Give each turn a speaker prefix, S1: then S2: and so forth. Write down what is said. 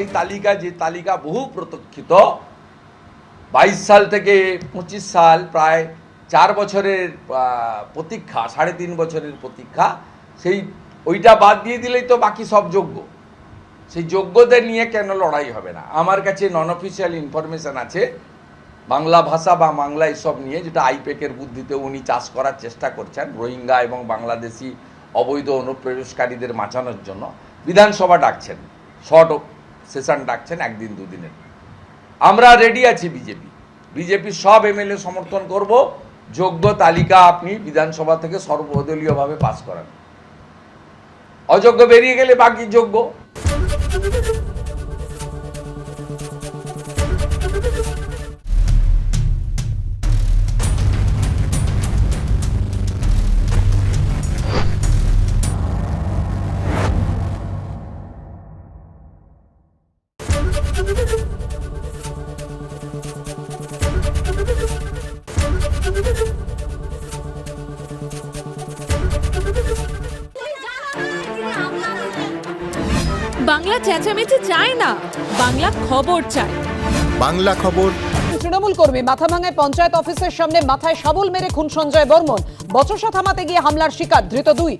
S1: এই তালিকা, যে তালিকা বহু প্রতীক্ষিত, বাইশ সাল থেকে পঁচিশ সাল প্রায় চার বছরের প্রতীক্ষা, সাড়ে তিন বছরের প্রতীক্ষা, সেই ওইটা বাদ দিয়ে দিলেই তো বাকি সব যোগ্য। সেই যোগ্যদের নিয়ে কেন লড়াই হবে না? আমার কাছে নন অফিসিয়াল ইনফরমেশন আছে, বাংলা ভাষা বা বাংলা এসব নিয়ে, যেটা আইপেকের বুদ্ধিতে উনি চাষ করার চেষ্টা করছেন, রোহিঙ্গা এবং বাংলাদেশি অবৈধ অনুপ্রবেশকারীদের বাঁচানোর জন্য। বিধানসভা ডাকছেন, শর্ট সেশন ডাকছেন একদিন দুদিনের। আমরা রেডি আছি বিজেপি বিজেপি সব এমএলএ সমর্থন করব। যোগ্য তালিকা আপনি বিধানসভা থেকে সর্বদলীয়ভাবে পাস করান। অযোগ্য বেরিয়ে গেলে বাকি যোগ্য।
S2: বাংলা চেঁচামেচি চায় না বাংলা খবর চায়।
S3: বাংলা খবর।
S4: তৃণমূল কর্মী মাথাভাঙায় পঞ্চায়েত অফিসের সামনে মাথায় শাবল মেরে খুন সঞ্জয় বর্মন। বচসা থামাতে গিয়ে হামলার শিকার ধৃত দুই।